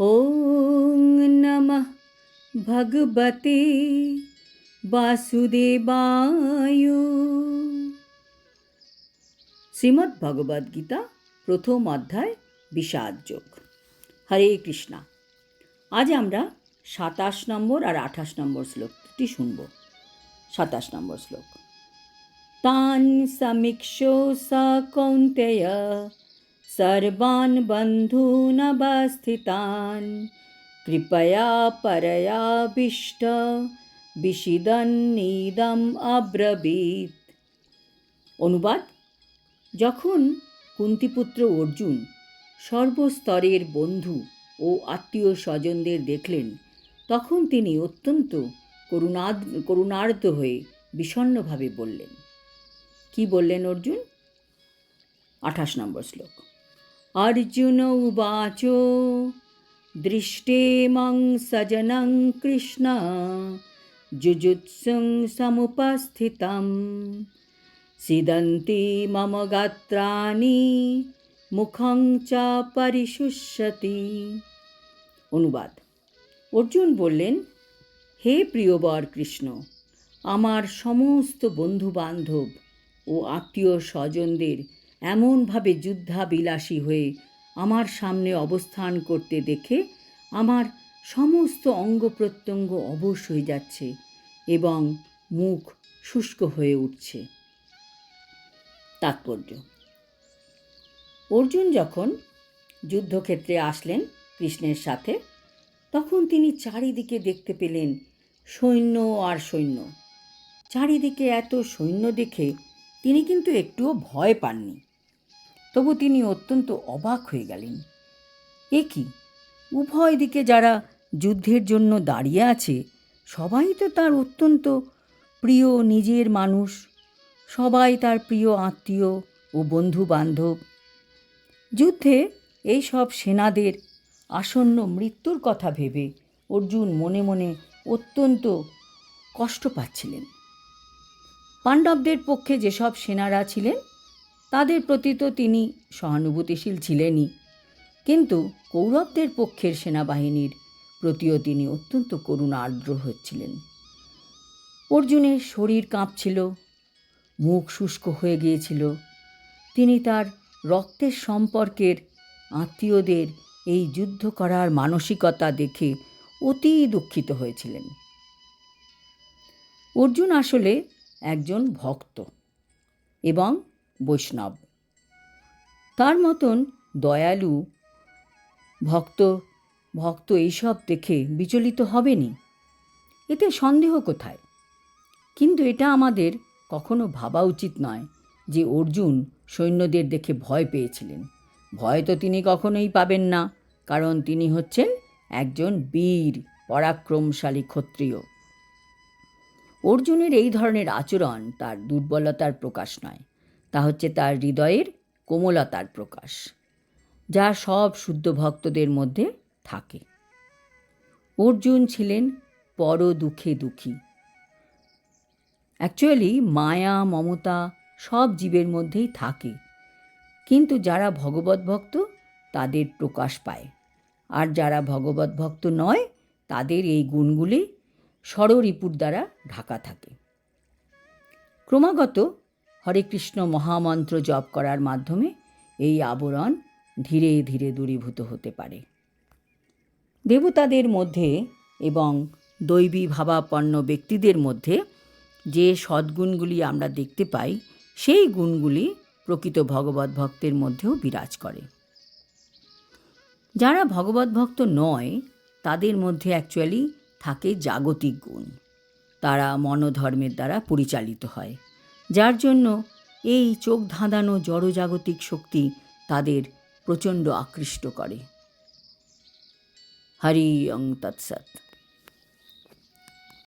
ॐ नमः भगवते বাসুদেবায় শ্রীমদ্ ভগবদ গীতা প্রথম অধ্যায় বিষাদ যোগ হরে কৃষ্ণা আজ আমরা সাতাশ নম্বর আর আঠাশ নম্বর শ্লোকটি শুনব সাতাশ নম্বর শ্লোক তান সমীক্ষো স কৌন্তেয় सर्वान् बन्धूनवस्थितान् कृपया परयाविष्ट বিশিদন্নিদম অব্রবীত অনুবাদ যখন কুন্তিপুত্র অর্জুন সর্বস্তরের বন্ধু ও আত্মীয় স্বজনদের দেখলেন তখন তিনি অত্যন্ত করুণাদ করুণার্ত হয়ে বিষণ্ণভাবে বললেন কি বললেন অর্জুন আঠাশ নম্বর শ্লোক अर्जुन उवाच दृष्टे मं सजनं कृष्ण जुजुत्सुं समुपस्थितं सिदन्ति मम गात्राणि মুখং চা পরিশুষ্যতি অনুবাদ অর্জুন বললেন হে প্রিয়বর কৃষ্ণ আমার সমস্ত বন্ধু বান্ধব ও আত্মীয় স্বজনদের এমনভাবে যুদ্ধাবিলাসী হয়ে আমার সামনে অবস্থান করতে দেখে আমার সমস্ত অঙ্গ প্রত্যঙ্গ অবশ হয়ে যাচ্ছে এবং মুখ শুষ্ক হয়ে উঠছে। তাৎপর্য। অর্জুন যখন যুদ্ধক্ষেত্রে আসলেন কৃষ্ণের সাথে, তখন তিনি চারিদিকে দেখতে পেলেন সৈন্য আর সৈন্য। চারিদিকে এত সৈন্য দেখে তিনি কিন্তু একটুও ভয় পাননি। তবু তিনি অত্যন্ত অবাক হয়ে গেলেন। এ কি? উভয় দিকে যারা যুদ্ধের জন্য দাঁড়িয়ে আছে, সবাই তো তার অত্যন্ত প্রিয় নিজের মানুষ, সবাই তার প্রিয় আত্মীয় ও বন্ধু বান্ধব যুদ্ধে এই সব সেনাদের আসন্ন মৃত্যুর কথা ভেবে অর্জুন মনে মনে অত্যন্ত কষ্ট পাচ্ছিলেন। পাণ্ডবদের পক্ষে যেসব সেনারা ছিলেন তাদের প্রতি তো তিনি সহানুভূতিশীল ছিলেনই। কিন্তু কৌরবদের পক্ষের সেনাবাহিনীর প্রতিও তিনি অত্যন্ত করুণা আর্দ্র হচ্ছিলেন। অর্জুনের শরীর কাঁপছিল, মুখ শুষ্ক হয়ে গিয়েছিল। তিনি তার রক্তের সম্পর্কের আত্মীয়দের এই যুদ্ধ করার মানসিকতা দেখে অতি দুঃখিত হয়েছিলেন। অর্জুন আসলে একজন ভক্ত এবং বৈষ্ণব। তার মতন দয়ালু, ভক্ত ভক্ত এইসব দেখে বিচলিত হবেনি। এতে সন্দেহ কোথায়? কিন্তু এটা আমাদের কখনো ভাবা উচিত নয় যে অর্জুন সৈন্যদের দেখে ভয় পেয়েছিলেন। ভয় তো তিনি কখনোই পাবেন না, কারণ তিনি হচ্ছেন একজন বীর, পরাক্রমশালী ক্ষত্রিয়। অর্জুনের এই ধরনের আচরণ তার দুর্বলতার প্রকাশ নয়। তা হচ্ছে তার হৃদয়ের কোমলতার প্রকাশ, যা সব শুদ্ধ ভক্তদের মধ্যে থাকে। অর্জুন ছিলেন পর দুঃখে। দুঃখী অ্যাকচুয়ালি মায়া, মমতা সব জীবের মধ্যেই থাকে। কিন্তু যারা ভগবত ভক্ত, তাদের প্রকাশ পায়। আর যারা ভগবত ভক্ত নয়, তাদের এই গুণগুলি ষড়রিপুর দ্বারা ঢাকা থাকে। ক্রমাগত হরে কৃষ্ণ মহামন্ত্র জপ করার মাধ্যমে এই আবরণ ধীরে ধীরে দূরীভূত হতে পারে। দেবতাদের মধ্যে এবং দৈবী ভাবাপন্ন ব্যক্তিদের মধ্যে যে সদ্গুণগুলি আমরা দেখতে পাই, সেই গুণগুলি প্রকৃত ভগবত ভক্তের মধ্যেও বিরাজ করে। যারা ভগবত ভক্ত নয়, তাদের মধ্যে অ্যাকচুয়ালি থাকে জাগতিক গুণ। তারা মনোধর্মের দ্বারা পরিচালিত হয়। যার জন্য এই চোখ ধাঁধানো জড়জাগতিক শক্তি তাদের প্রচণ্ড আকৃষ্ট করে। হরি অং তৎসৎ।